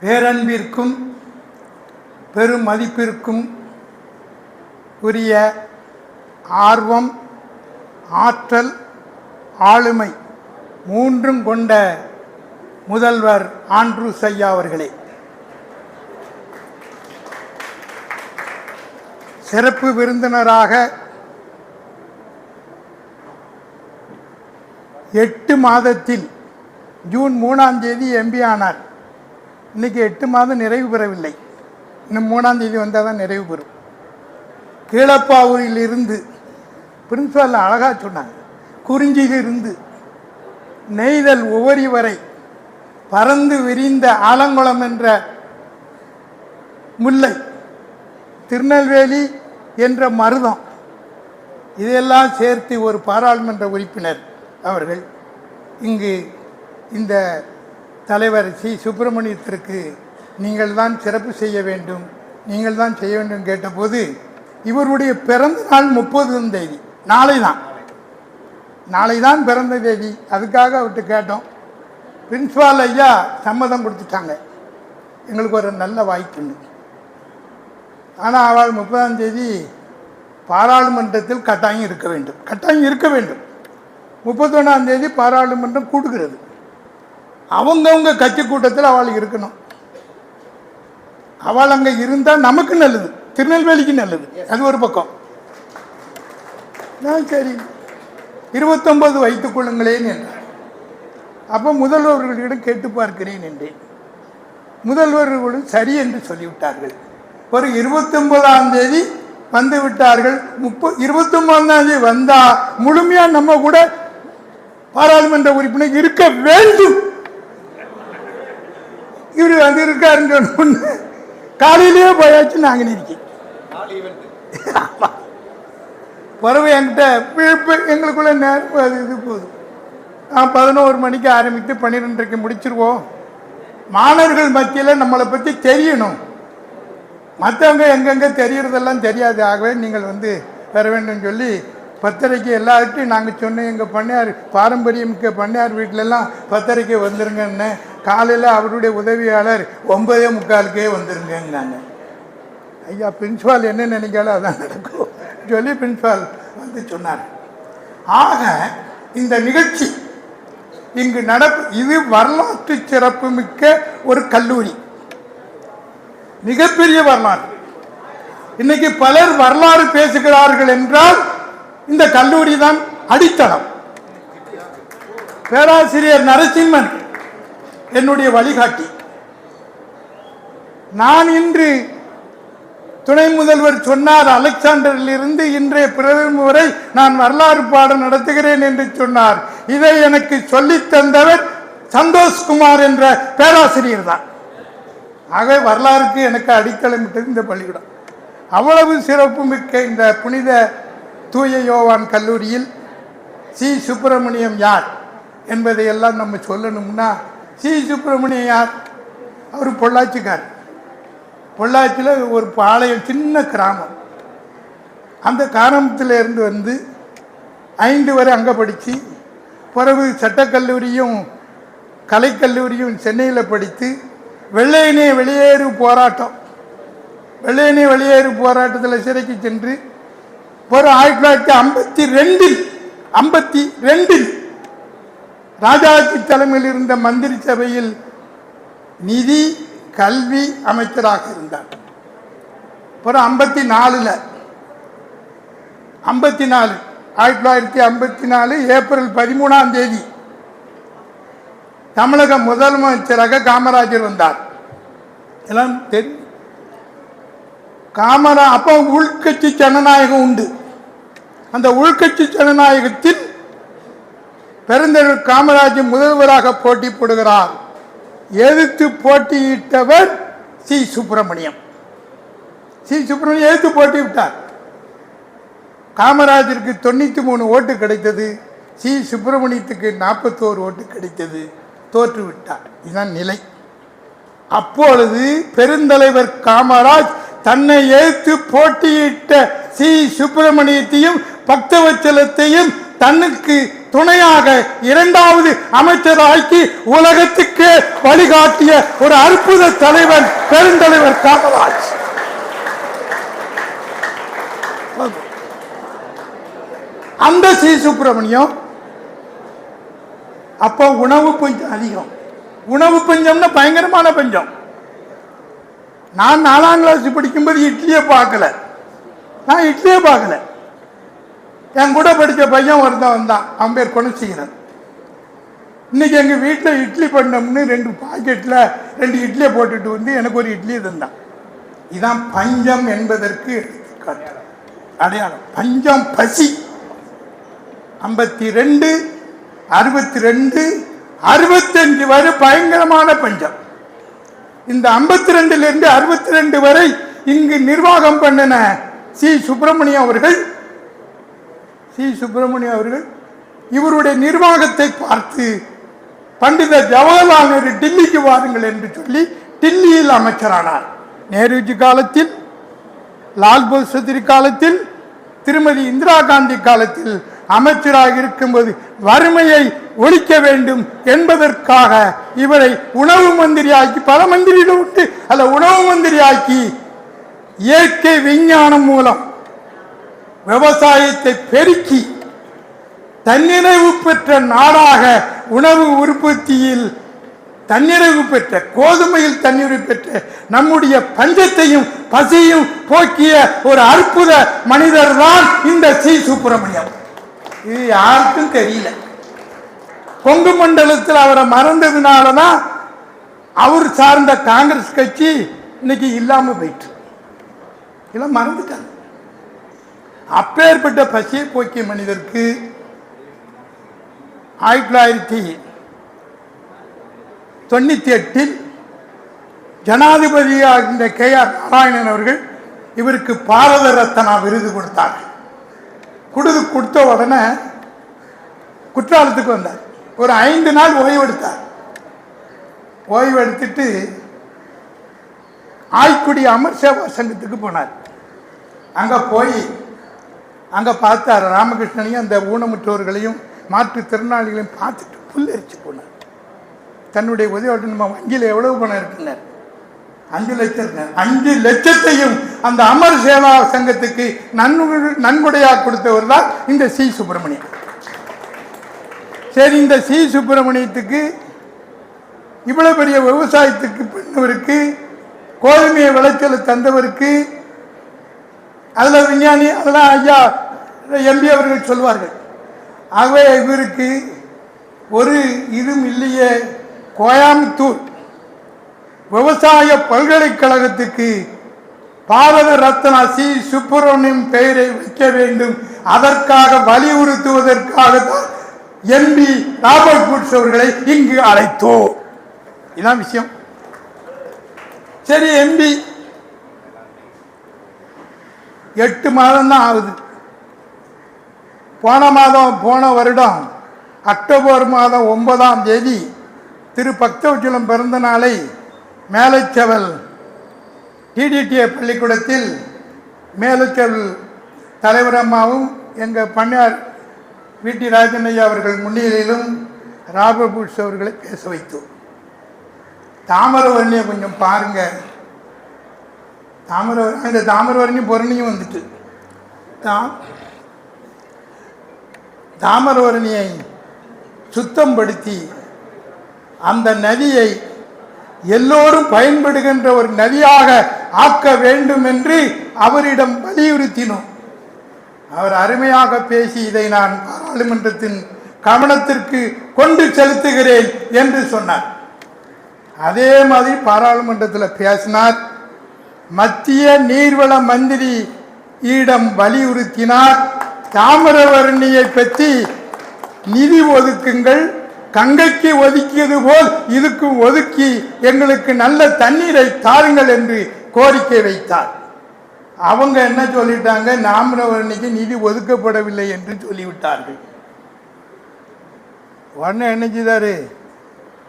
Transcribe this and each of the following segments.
பேரன்பிற்கும் பெரும் மதிப்பிற்கும் உரிய ஆர்வம் ஆற்றல் ஆளுமை மூன்றும் கொண்ட முதல்வர் ஆண்ட்ரூ ஐயா அவர்களே. சிறப்பு விருந்தினராக எட்டு மாதத்தில் ஜூன் மூணாம் தேதி எம்பி ஆனார். இன்னைக்கு எட்டு மாதம் நிறைவு பெறவில்லை. இன்னும் மூணாம் தேதி வந்தால் தான் நிறைவு பெறும். கீழப்பாவூரில் இருந்து பிரின்சிபால் அழகாக சொன்னாங்க. குறிஞ்சியிலிருந்து நெய்தல் உவரி வரை பறந்து விரிந்த ஆலங்குளம் என்ற முல்லை திருநெல்வேலி என்ற மருதம் இதையெல்லாம் சேர்த்து ஒரு பாராளுமன்ற உறுப்பினர் அவர்கள் இங்கு இந்த தலைவர் சி. சுப்பிரமணியத்திற்கு நீங்கள் தான் சிறப்பு செய்ய வேண்டும் நீங்கள் தான் செய்ய வேண்டும் கேட்டபோது இவருடைய பிறந்த நாள் முப்பதாம் தேதி நாளை தான். நாளை தான் பிறந்த தேதி அதுக்காக அவர்கிட்ட கேட்டோம். பிரின்ஸ்பால் ஐயா சம்மதம் கொடுத்துட்டாங்க. எங்களுக்கு ஒரு நல்ல வாய்ப்புன்னு ஆனால் அவள் முப்பதாம் தேதி பாராளுமன்றத்தில் கட்டாயம் இருக்க வேண்டும். கட்டாயம் இருக்க வேண்டும். முப்பத்தொன்னாம் தேதி பாராளுமன்றம் கூடுகிறது. அவங்கவுங்க கட்சி கூட்டத்தில் அவள் இருக்கணும். அவள் அங்கே இருந்தால் நமக்கு நல்லது. திருநெல்வேலிக்கு நல்லது. அது ஒரு பக்கம். நான் சரி. இருபத்தொன்பது வைத்துக் கொள்ளுங்களேன் என்றார் அப்போ முதல்வர்களிடம் கேட்டு பார்க்கிறேன் என்றேன். முதல்வர்களும் சரி என்று சொல்லிவிட்டார்கள். ஒரு இருபத்தொன்பதாம் தேதி வந்து விட்டார்கள். முப்ப இருபத்தொன்பதாம் தேதி வந்தால் முழுமையாக நம்ம கூட பாராளுமன்ற உறுப்பினர் இருக்க வேண்டும். இவர் வந்து இருக்காருன்னு காலையிலேயே போயாச்சு நாங்கள் இருக்கேன் பிறகு என்கிட்ட இப்போ எங்களுக்குள்ள நேரம் அது இது போதும் நான் பதினோரு மணிக்கு ஆரம்பித்து பன்னிரெண்டரைக்கு முடிச்சிருவோம். மாணவர்கள் மத்தியில் நம்மளை பற்றி தெரியணும். மற்றவங்க எங்கெங்கே தெரியறதெல்லாம் தெரியாது. ஆகவே நீங்கள் வந்து பெற வேண்டும் சொல்லி பத்தரைக்கு எல்லாருக்கிட்டையும் நாங்கள் சொன்னோம். எங்கள் பண்ணையார் பாரம்பரியமிக்க பண்ணையார் வீட்டிலலாம் பத்தரைக்கு வந்துருங்கன்னு. காலையில் அவருடைய உதவியாளர் ஒன்பதே முக்காலுக்கே வந்துருங்கன்னாங்க. ஐயா பிரின்ஸ்பால் என்ன நினைக்காலும் அதான் நடக்கும். சொல்லி பிரின்ஸ்பால் வந்து சொன்னார். ஆக இந்த நிகழ்ச்சி இங்கு நடப்பு இது வரலாற்று சிறப்புமிக்க ஒரு கல்லூரி. மிகப்பெரிய வரலாறு. இன்னைக்கு பலர் வரலாறு பேசுகிறார்கள் என்றால் இந்த கல்லூரி தான் அடித்தளம். பேராசிரியர் நரசிம்மன் என்னுடைய வழிகாட்டி. நான் இன்று துணை முதல்வர் சொன்னார் அலெக்சாண்டரில் இருந்து இன்றைய பிரதமர் வரை நான் வரலாறு பாடம் நடத்துகிறேன் என்று சொன்னார். இதை எனக்கு சொல்லித் தந்தவர் சந்தோஷ்குமார் என்ற பேராசிரியர் தான். ஆக வரலாறுக்கு எனக்கு அடித்தளமிட்டது இந்த பள்ளிக்கூடம். அவ்வளவு சிறப்பு மிக்க இந்த புனித தூய யோவான் கல்லூரியில் சி. சுப்பிரமணியம் யார் என்பதையெல்லாம் நம்ம சொல்லணும்னா சி. சுப்பிரமணியம் யார்? அவர் பொள்ளாச்சிக்கார். பொள்ளாச்சியில் ஒரு பாளையம் சின்ன கிராமம். அந்த கிராமத்தில் இருந்து வந்து ஐந்து வரை அங்கே படித்து பிறகு சட்டக்கல்லூரியும் கலைக்கல்லூரியும் சென்னையில் படித்து வெள்ளையனே வெளியேறு போராட்டம். வெள்ளையனே வெளியேறு போராட்டத்தில் சிறைக்கு சென்று ஒரு ஆயிரத்தி தொள்ளாயிரத்தி ஐம்பத்தி ரெண்டில் ஐம்பத்தி ரெண்டில் ராஜாஜி தலைமையில் இருந்த மந்திரி சபையில் நிதி கல்வி அமைச்சராக இருந்தார். அப்புறம் ஐம்பத்தி நாலில் ஐம்பத்தி நாலு ஆயிரத்தி தொள்ளாயிரத்தி ஐம்பத்தி நாலு ஏப்ரல் பதிமூணாம் தேதி தமிழக முதலமைச்சராக காமராஜர் வந்தார். எல்லாம் தெரியும் காமரா அப்போ உள்கட்சி ஜனநாயகம் உண்டு. அந்த உள்கட்சி ஜனநாயகத்தில் பெருந்தெரு காமராஜர் முதல்வராக போட்டி போடுகிறார். எதிர்த்து போட்டியிட்டவர் சி. சுப்பிரமணியம். சி. சுப்பிரமணியம் எதிர்த்து போட்டியிட்டார் காமராஜருக்கு தொண்ணூற்றி மூணு ஓட்டு கிடைத்தது. சி. சுப்பிரமணியத்துக்கு நாற்பத்தோரு ஓட்டு கிடைத்தது. தோற்றுவிட்டார். இதுதான் நிலை. அப்பொழுது பெருந்தலைவர் காமராஜ் தன்னை எதிர்த்து போட்டியிட்ட சி. சுப்பிரமணியத்தையும் பக்தவச்சலத்தையும் தன்னுக்கு துணையாக இரண்டாவது அமைச்சராக்கி உலகத்துக்கே வழிகாட்டிய ஒரு அற்புத தலைவன் பெருந்தலைவர் காமராஜ். அந்த சி. சுப்பிரமணியம் அப்போ உணவு பஞ்சம் அதிகம். உணவு பஞ்சம்னா பயங்கரமான பஞ்சம். நான் நாலாம் கிளாஸ் படிக்கும்போது இட்லியை பார்க்கல. நான் இட்லியை பார்க்கல. என் கூட படித்த பையன் ஒருத்தன் வந்தான். அவன் பேர் குணச்சிக்கிறன் இன்னைக்கு எங்கள் வீட்டில் இட்லி பண்ணோம்னு ரெண்டு பாக்கெட்டில் ரெண்டு இட்லியை போட்டுட்டு வந்து எனக்கு ஒரு இட்லி தந்தான். இதுதான் பஞ்சம் என்பதற்கு எடுத்துக்காட்டு. அடையாளம். பஞ்சம் பசி. ஐம்பத்தி ரெண்டு அறுபத்தி ரெண்டு அறுபத்தஞ்சு வரை பயங்கரமான பஞ்சம். இந்த ஐம்பத்தி ரெண்டுலேருந்து அறுபத்தி ரெண்டு வரை இங்கு நிர்வாகம் பண்ணின சி. சுப்பிரமணியம் அவர்கள் சி. சுப்பிரமணியம் அவர்கள் இவருடைய நிர்வாகத்தை பார்த்து பண்டித ஜவஹர்லால் நேரு டில்லிக்கு வாருங்கள் என்று சொல்லி டில்லியில் அமைச்சரானார். நேருஜி காலத்தில் லால்பூர் சத்திரி காலத்தில் திருமதி இந்திரா காந்தி காலத்தில் அமைச்சராக இருக்கும்போது வறுமையை ஒழிக்க வேண்டும் என்பதற்காக இவரை உணவு மந்திரியாக்கி பல மந்திரிகள் உண்டு. அல்ல உணவு மந்திரியாக்கி இயற்கை விஞ்ஞானம் மூலம் விவசாயத்தை பெருக்கி தன்னிறைவு பெற்ற நாடாக உணவு உற்பத்தியில் தன்னிறைவு பெற்ற கோதுமையில் தன்னிறைவு பெற்ற நம்முடைய பஞ்சத்தையும் பசியும் போக்கிய ஒரு அற்புத மனிதர் தான் இந்த சி. சுப்பிரமணியம். இது யாருக்கும் தெரியல. கொங்கு மண்டலத்தில் அவரை மறந்ததுனால தான் அவர் சார்ந்த காங்கிரஸ் கட்சி இன்னைக்கு இல்லாம போயிட்டு எல்லாம் மறந்துட்டாங்க. அப்பேற்பட்ட பசியை போக்கிய மனிதருக்கு ஆயிரத்தி தொள்ளாயிரத்தி தொண்ணூத்தி எட்டில் ஜனாதிபதியாக இருந்த கே ஆர் நாராயணன் அவர்கள் இவருக்கு பாரத ரத்னா விருது கொடுத்தார். கொடுத்து கொடுத்த உடனே குற்றாலத்துக்கு வந்தார். ஒரு ஐந்து நாள் ஓய்வெடுத்தார் ஓய்வெடுத்துட்டு ஆய்க்குடி அமர் சேவா சங்கத்துக்கு போனார். அங்கே போய் அங்கே பார்த்தார் ராமகிருஷ்ணனையும் அந்த ஊனமுற்றோர்களையும் மாற்றுத்திறனாளிகளையும் பார்த்துட்டு புல்லரிச்சு போனார். தன்னுடைய உதவியோட நம்ம வங்கியில் எவ்வளவு பணம் இருக்குன்னார். அஞ்சு லட்சம் அஞ்சு லட்சத்தையும் அந்த அமர் சேவா சங்கத்துக்கு நன்கு நன்கொடையாக கொடுத்தவர் தான் இந்த சி. சுப்பிரமணியம். சரி இந்த சி. சுப்பிரமணியத்துக்கு இவ்வளோ பெரிய விவசாயத்துக்கு பண்ணவருக்கு கோதுமையை விளைச்சலை தந்தவருக்கு அதில் விஞ்ஞானி அதெல்லாம் ஐயா எம்பி அவர்கள் சொல்வார்கள். ஆகவே இவருக்கு ஒரு இதுவும் இல்லையே. கோயம்புத்தூர் விவசாய பல்கலைக்கழகத்துக்கு பாரத ரத்னா சி. சுப்பிரமணியம் பெயரை வைக்க வேண்டும். அதற்காக வலியுறுத்துவதற்காக தான் எம்பி ராபர்ட் குட்ஸ் அவர்களை இங்கு அழைத்தோம். இதான் விஷயம். சரி எம்பி எட்டு மாதம் தான் ஆகுது. போன மாதம் போன வருடம் அக்டோபர் மாதம் ஒன்பதாம் தேதி திரு பக்தவச்சலம் பிறந்த நாளை மேலச்செவல் டிடிடிஏ பள்ளிக்கூடத்தில் மேலச்செவல் தலைவர் அம்மாவும் எங்கள் பண்ணையார் வீட்டி ராஜனையா அவர்கள் முன்னிலையிலும் ராபர்ட் புஷ் அவர்களை பேச வைத்தோம். தாமரவரணியை கொஞ்சம் பாருங்கள் தாமரவரணி இந்த தாமரவரணி பொருணியும் வந்துட்டு. தா தாமரவரணியை சுத்தப்படுத்தி அந்த நதியை எல்லோரும் பயன்படுகின்ற ஒரு நதியாக ஆக்க வேண்டும் என்று அவரிடம் வலியுறுத்தினோம். அவர் அருமையாக பேசி இதை நான் பாராளுமன்றத்தின் கவனத்திற்கு கொண்டு செலுத்துகிறேன் என்று சொன்னார். அதே மாதிரி பாராளுமன்றத்தில் பேசினார். மத்திய நீர்வள மந்திரி இடம் வலியுறுத்தினார். தாமிரவர்ணியை பற்றி நிதி ஒதுக்குங்கள். கங்கைக்கு ஒதுக்கியது போல் இதுக்கு ஒதுக்கி எங்களுக்கு நல்ல தண்ணீரை தாருங்கள் என்று கோரிக்கை வைத்தார். அவங்க என்ன சொல்லிட்டாங்க? தாமிரவர்ணிக்கு நிதி ஒதுக்கப்படவில்லை என்று சொல்லிவிட்டார்கள். உடனே என்ன செய்தாரு?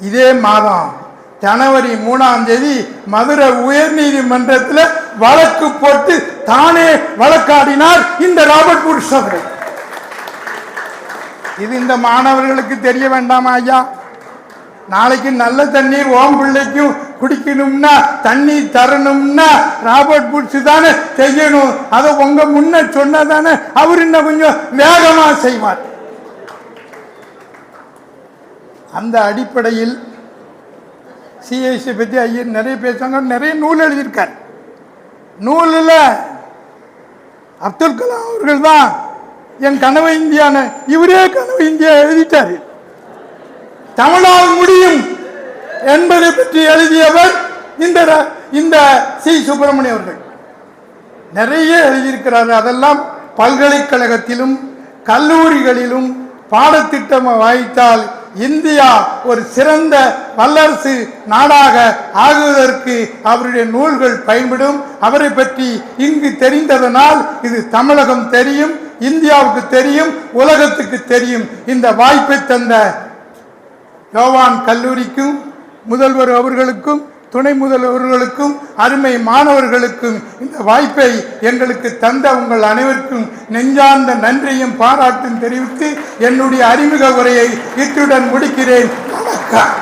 இதே மாதம் ஜனவரி மூணாம் தேதி மதுரை உயர்நீதிமன்றத்தில் வழக்கு போட்டு தானே வழக்காடினார் இந்த ராபர்ட் புருஷ் அவர்கள். இது இந்த மாணவர்களுக்கு தெரிய வேண்டாமா ஐயா? நாளைக்கு நல்ல தண்ணீர் ஓம் பிள்ளைக்கும் குடிக்கணும்னா தண்ணி தரணும்னா ராபர்ட் புட்ஸ் தானே செய்யணும். அதை உங்க முன்ன சொன்னதானே அவர் இன்னும் கொஞ்சம் வேகமா செய்வார். அந்த அடிப்படையில் சிஐசி பற்றி ஐயர் நிறைய பேசுவாங்க நிறைய நூல் எழுதியிருக்கார். நூலில் அப்துல் கலாம் அவர்கள் தான் என் கனவு இந்தியான இவரே கனவு இந்தியா எழுதிட்டார். தமிழால் முடியும் என்பதை பற்றி எழுதியவர் இந்த இந்த சி சுப்பிரமணியம் அவர்கள். நிறைய எழுதியிருக்கிறார். அதெல்லாம் பல்கலைக்கழகத்திலும் கல்லூரிகளிலும் பாடத்திட்டம் வாய்த்தால் இந்தியா ஒரு சிறந்த வல்லரசு நாடாக ஆகுவதற்கு அவருடைய நூல்கள் பயன்படும். அவரை பற்றி இங்கு தெரிந்ததனால் இது தமிழகம் தெரியும் இந்தியாவுக்கு தெரியும் உலகத்துக்கு தெரியும். இந்த வாய்ப்பை தந்த யோவான் கல்லூரிக்கும் முதல்வர் அவர்களுக்கும் துணை முதல்வர்களுக்கும் அருமை மாணவர்களுக்கும் இந்த வாய்ப்பை எங்களுக்கு தந்த உங்கள் அனைவருக்கும் நெஞ்சார்ந்த நன்றியும் பாராட்டும் தெரிவித்து என்னுடைய அறிமுக உரையை இத்துடன் முடிக்கிறேன். வணக்கம்.